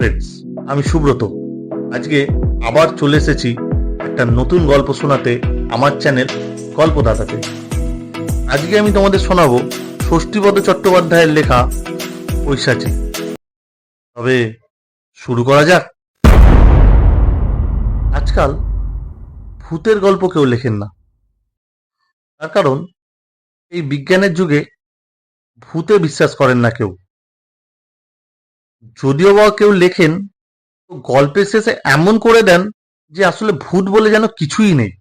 Friends আমি সুব্রত। আজকে আবার চলে এসেছি একটা নতুন গল্প শোনাতে আমার চ্যানেল গল্পদাতাতে আজকে আমি তোমাদের শোনাবো ষষ্ঠীপদ চট্টোপাধ্যায়ের লেখা ঐশাচী। তবে শুরু করা যাক। আজকাল ভূতের গল্প কেউ লেখেন না। তার কারণ, এই বিজ্ঞানের যুগে ভূতে বিশ্বাস করেন না কেউ। যদিও বা কেউ লেখেন, গল্পের শেষে এমন করে দেন যে আসলে ভূত বলে যেন কিছুই নেই।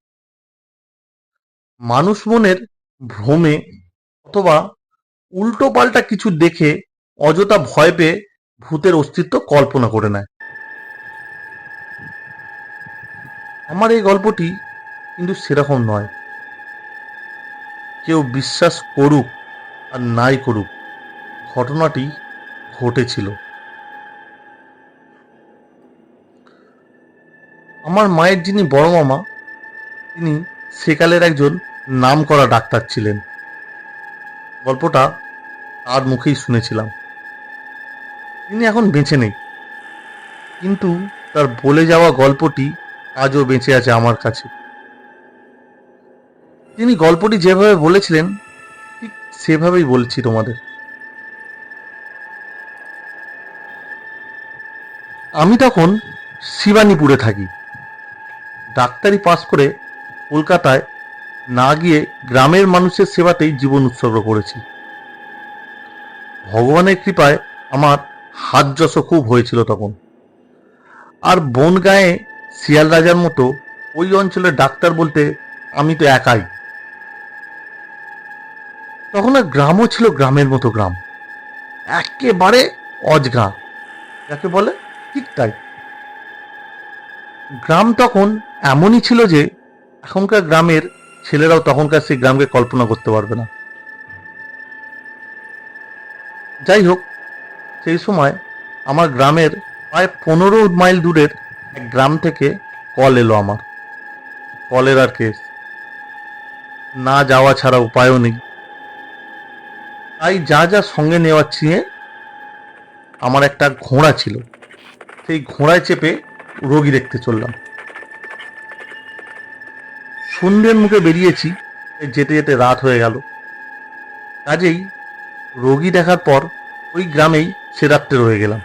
মানুষ মনের ভ্রমে অথবা উল্টো পাল্টা কিছু দেখে অযথা ভয় পেয়ে ভূতের অস্তিত্ব কল্পনা করে নেয়। আমার এই গল্পটি কিন্তু সেরকম নয়। কেউ বিশ্বাস করুক আর নাই করুক, ঘটনাটি ঘটেছিল। আমার মায়ের যিনি বড় মামা, তিনি সেকালের একজন নামকরা ডাক্তার ছিলেন। গল্পটা তার মুখেই শুনেছিলাম। তিনি এখন বেঁচে নেই। কিন্তু তার বলে যাওয়া গল্পটি আজও বেঁচে আছে আমার কাছে। তিনি গল্পটি যেভাবে বলেছিলেন, ঠিক সেভাবেই বলছি তোমাদের। আমি তখন শিবানীপুরে থাকি। ডাক্তারি পাশ করে কলকাতায় না গিয়ে গ্রামের মানুষের সেবাতেই জীবন উৎসর্গ করেছি। ভগবানের কৃপায় আমার হাত যশ খুব হয়েছিল তখন। আর বন গায়ে শিয়াল রাজার মতো ওই অঞ্চলের ডাক্তার বলতে আমি তো একাই। তখন আর গ্রামও ছিল গ্রামের মতো গ্রাম। একেবারে অজগা। যাকে বলে ঠিক তাই গ্রাম তখন এমনই ছিল যে এখনকার গ্রামের ছেলেরাও তখনকার সেই গ্রামকে কল্পনা করতে পারবে না। যাই হোক, সেই সময় আমার গ্রামের প্রায় পনেরো মাইল দূরের এক গ্রাম থেকে কল এলো আমার। কলেরার কেস। না যাওয়া ছাড়া উপায়ও নেই। তাই যা যা সঙ্গে নেওয়ার নিয়ে আমার একটা ঘোড়া ছিল। সেই ঘোড়ায় চেপে রোগী দেখতে চললাম। সন্ধ্যের মুখে বেরিয়েছি, যেতে যেতে রাত হয়ে গেল। কাজেই রোগী দেখার পর ওই গ্রামেই সে রাত্রে রয়ে গেলাম।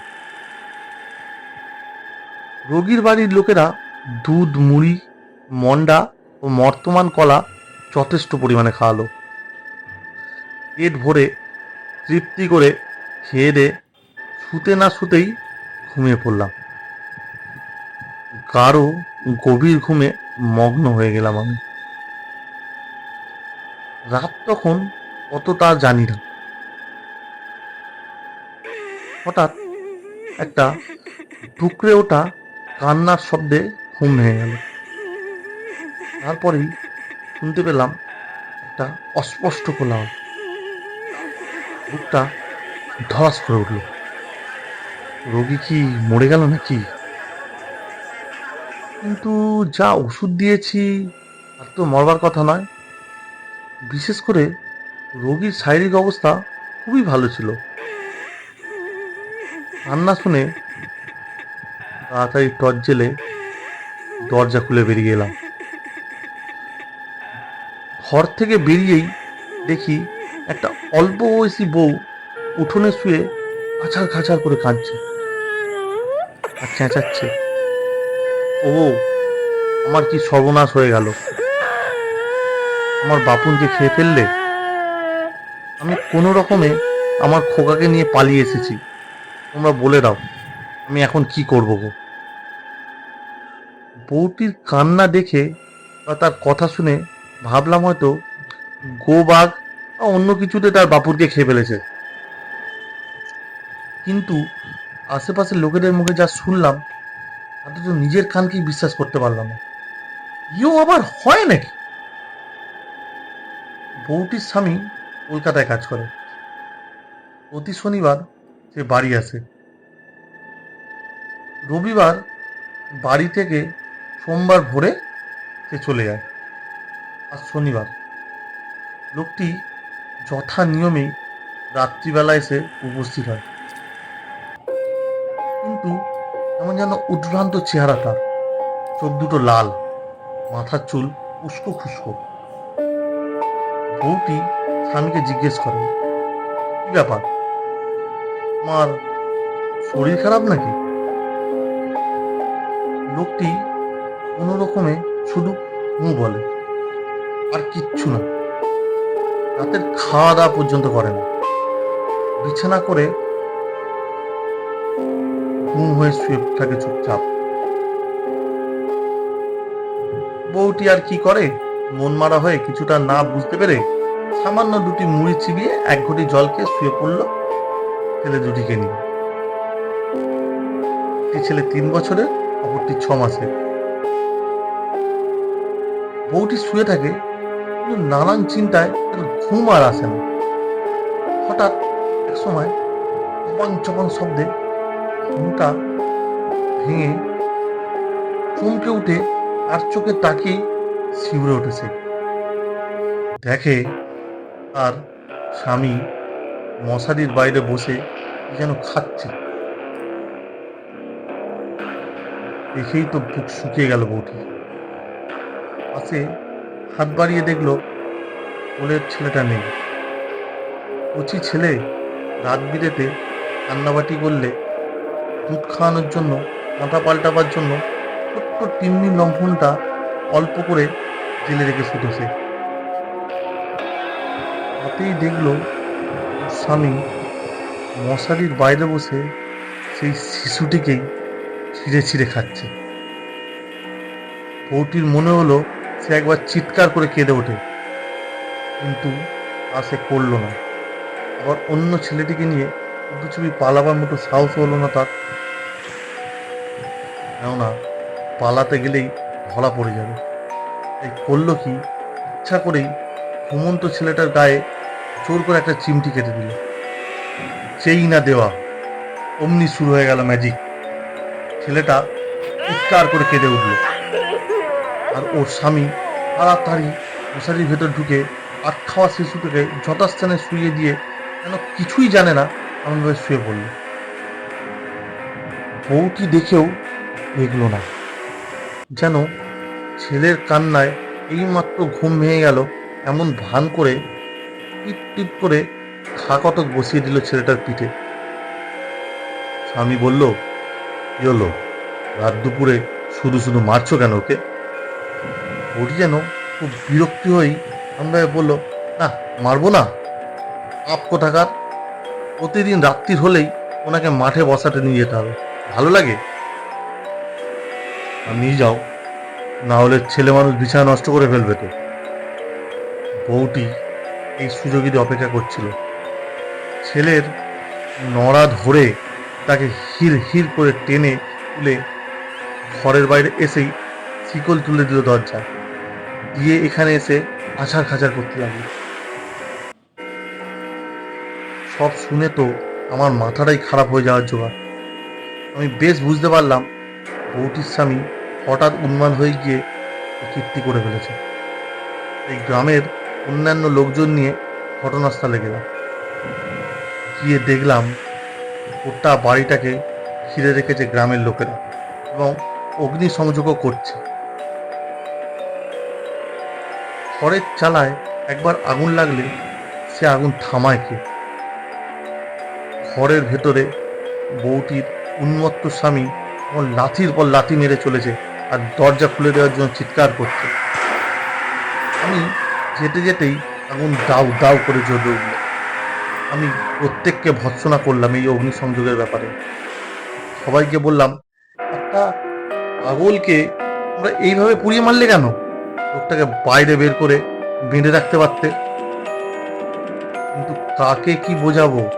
রোগীর বাড়ির লোকেরা দুধ, মুড়ি, মন্ডা ও মর্তমান কলা যথেষ্ট পরিমাণে খাওয়ালো। পেট ভরে তৃপ্তি করে খেয়ে দে শুতে না শুতেই ঘুমিয়ে পড়লাম। গাঢ় গভীর ঘুমে মগ্ন হয়ে গেলাম আমি। রাত তখন কত তা জানি না। হঠাৎ একটা টুকরে ওটা কান্নার শব্দে ঘুম ভেঙে গেল। তারপরেই শুনতে পেলাম একটা অস্পষ্ট কোলাহল। বুকটা ধস করে উঠল। রোগী কি মরে গেল নাকি? কিন্তু যা ওষুধ দিয়েছি, আর তো মরবার কথা নয়। বিশেষ করে রোগীর শারীরিক অবস্থা খুবই ভালো ছিল। কান্না শুনে তাড়াতাড়ি টর্চ জেলে দরজা খুলে বেরিয়ে এলাম। ঘর থেকে বেরিয়েই দেখি একটা অল্প বয়সী বউ উঠোনে শুয়ে খাঁচার খাঁচার করে কাঁদছে আর চেঁচাচ্ছে। ও আমার কি সর্বনাশ হয়ে গেল। আমার বাপুন যে খেয়ে ফেললে, আমি কোনো রকমে আমার খোকাকে নিয়ে পালিয়ে এসেছি। তোমরা বলে দাও, আমি এখন কি করব গো? বউটির কান্না দেখে বা তার কথা শুনে ভাবলাম হয়তো গো বাঘ বা অন্য কিছুতে তার বাপুরকে খেয়ে ফেলেছে। কিন্তু আশেপাশের লোকেদের মুখে যা শুনলাম, তাতে তো নিজের কানকেই বিশ্বাস করতে পারলাম না। ইও আবার হয় নাকি? বউটির স্বামী কলকাতায় কাজ করে। প্রতি শনিবার সে বাড়ি আসে। রবিবার বাড়ি থেকে সোমবার ভোরে সে চলে যায়। আর শনিবার লোকটি যথা নিয়মেই রাত্রিবেলা এসে উপস্থিত হয়। কিন্তু এমন যেন উদ্ভ্রান্ত চেহারা তার চোখ দুটো লাল, মাথার চুল উস্কো খুস্কো বউটি স্বামীকে জিজ্ঞেস করে, কি ব্যাপার? তোমার শরীর খারাপ নাকি? লোকটি কোনো রকমে শুধু মু বলে, আর কিচ্ছু না। রাতের খাওয়া দাওয়া পর্যন্ত করে না। বিছানা করে ঘুম হয়ে শুয়ে থাকে চুপচাপ। বউটি আর কি করে? মন মারা হয়ে কিছুটা না বুঝতে পেরে সামান্য দুটি মুড়ি চিবিয়ে এক ঘটি জলকে শুয়ে পড়ল ছেলে দুটিকে নিয়ে। একটি ছেলে তিন বছরের, অপরটি ছ মাসের। বউটি শুয়ে থাকে, কিন্তু নানান চিন্তায় ঘুম আর আসে না। হঠাৎ এক সময় চপাং চপাং শব্দে ঘুমটা ভেঙে চমকে উঠে আর চোখে তাকিয়ে শিউরে উঠেছে। দেখে তার স্বামী মশারির বাইরে বসে যেন খাচ্ছে। দেখেই তো বুক শুকিয়ে গেল বউটি। পাশে হাত বাড়িয়ে দেখল কোলের ছেলেটা নেই। কচি ছেলে রাত বিরেতে কান্নাবাটি করলে, দুধ খাওয়ানোর জন্য কাঁটা পাল্টাবার জন্য ছোট্ট টিমনি লম্ফনটা অল্প করে জেলে রেখে শুতেছে তাতেই দেখল স্বামী মশারির বাইরে বসে সেই শিশুটিকেই ছিঁড়ে ছিঁড়ে খাচ্ছে। বউটির মনে হলো সে একবার চিৎকার করে কেঁদে ওঠে, কিন্তু তা সে করল না। আবার অন্য ছেলেটিকে নিয়ে ছবি পালাবার মতো সাহস হলো না তার। কেননা পালাতে গেলেই ধরা পড়ে যাবে। তাই করল কি? ইচ্ছা করেই ঘুমন্ত ছেলেটার গায়ে জোর করে একটা চিমটি কেটে দিল। চেই না দেওয়া, অমনি শুরু হয়ে গেল ম্যাজিক ছেলেটা চিৎকার করে কেঁদে উঠল। আর ওর স্বামী তাড়াতাড়ি মশারির ভেতর ঢুকে আট খাওয়া শিশুটাকে যথাস্থানে শুয়ে দিয়ে যেন কিছুই জানে না, এমনভাবে শুয়ে পড়ল। বউটি দেখেও দেখল না। যেন ছেলের কান্নায় এইমাত্র ঘুম ভেঙে গেল, এমন ভান করে টিপ টিপ করে খা কতক বসিয়ে দিল ছেলেটার পিঠে। স্বামী বলল, কি রাত দুপুরে শুধু শুধু মারছো কেন ওকে? ওটি যেন খুব বিরক্তি হয়েই আমরা বলল, না, মারবো না। আপ কোথাকার? প্রতিদিন রাত্রির হলেই ওনাকে মাঠে বসাতে নিয়ে যেতে হবে। ভালো লাগে? নিয়ে যাও। না হলে ছেলে মানুষ বিছানা নষ্ট করে ফেলবে তো। বউটি এই সুযোগই অপেক্ষা করছিল। ছেলের নড়া ধরে তাকে হির হির করে টেনে তুলে ঘরের বাইরে এসেই শিকল তুলে দিল দরজা। দিয়ে এখানে এসে আছাড় খাঁচার করতে লাগল। সব শুনে তো আমার মাথাটাই খারাপ হয়ে যাওয়ার জোগাড়। আমি বেশ বুঝতে পারলাম বউটির স্বামী হঠাৎ উন্মাদ হয়ে গিয়ে কীর্তি করে ফেলেছে। এই গ্রামের অন্যান্য লোকজন নিয়ে ঘটনাস্থলে গেলাম। গিয়ে দেখলাম গোটা বাড়িটাকে ঘিরে রেখেছে গ্রামের লোকেরা এবং অগ্নি সংযোগও করছে। খড়ের চালায় একবার আগুন লাগলে সে আগুন থামায় কে? ঘরের ভেতরে বউটির উন্মত্ত স্বামী আমার লাথির পর লাথি মেরে চলেছে আর দরজা খুলে দেওয়ার জন্য চিৎকার করছে। আমি যেতে যেতেই আগুন দাউ দাউ করে জ্বলে উঠল। আমি প্রত্যেককে ভৎসনা করলাম এই অগ্নিসংযোগের ব্যাপারে। সবাইকে বললাম, একটা পাগলকে তোমরা এইভাবে পুড়িয়ে মারলে কেন? লোকটাকে বাইরে বের করে বেঁধে রাখতে পারতে। কিন্তু কাকে কি বোঝাবো?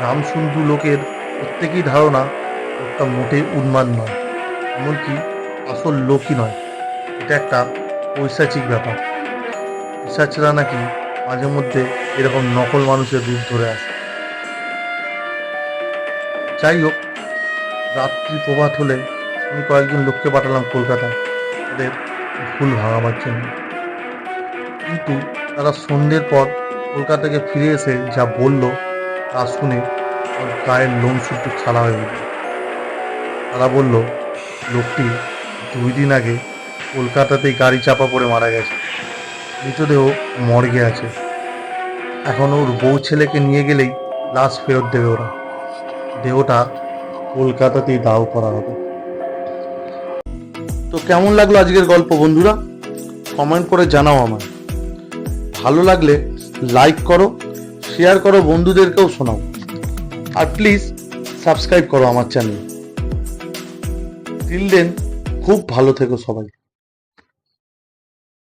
রামসুন্দু লোকের প্রত্যেকই ধারণা, লোকটা মোটেই উন্মাদ নয়। এমনকি আসল লোকই নয়। এটা একটা পৈশাচিক ব্যাপার। পিসাচরা নাকি মাঝে মধ্যে এরকম নকল মানুষের রূপ ধরে আসে। যাই হোক, রাত্রি প্রভাত হলে আমি কয়েকজন লোককে পাঠালাম কলকাতায়। তাদের ভুল ভাঙাবার জন্য। কিন্তু তারা সন্ধ্যের পর কলকাতা থেকে ফিরে এসে যা বলল, তা শুনে গায়ের লোম শুদ্ধ ছাড়া হয়ে গেল তারা বলল, লোকটি দুই দিন আগে কলকাতাতেই গাড়ি চাপা পড়ে মারা গেছে। মৃতদেহ মর্গে আছে। এখন ওর বউ ছেলেকে নিয়ে গেলেই লাশ ফেরত দেবে ওরা। দেহটা কলকাতাতেই দাহ করা হবে। তো কেমন লাগল আজকের গল্প বন্ধুরা? কমেন্ট করে জানাও আমার ভালো লাগলে লাইক করো, শেয়ার করো, বন্ধুদেরকেও শোনাও। আর প্লিজ সাবস্ক্রাইব করো আমার চ্যানেল। টিল দেন খুব ভালো থেকো সবাই।